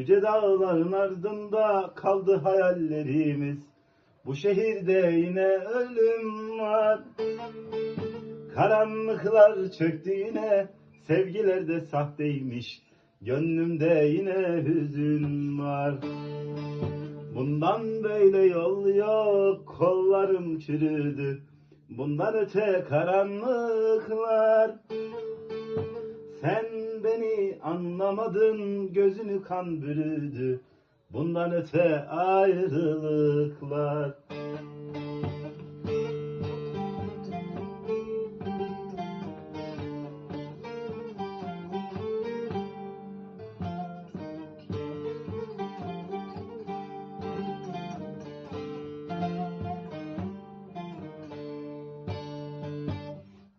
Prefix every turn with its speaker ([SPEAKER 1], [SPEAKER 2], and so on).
[SPEAKER 1] Yüce dağların ardında kaldı hayallerimiz. Bu şehirde yine ölüm var. Karanlıklar çöktü yine, sevgiler de sahteymiş. Gönlümde yine hüzün var. Bundan böyle yol yok, kollarım çürüdü. Bundan öte karanlıklar. Sen anlamadın, gözünü kan bürüdü. Bundan öte ayrılıklar.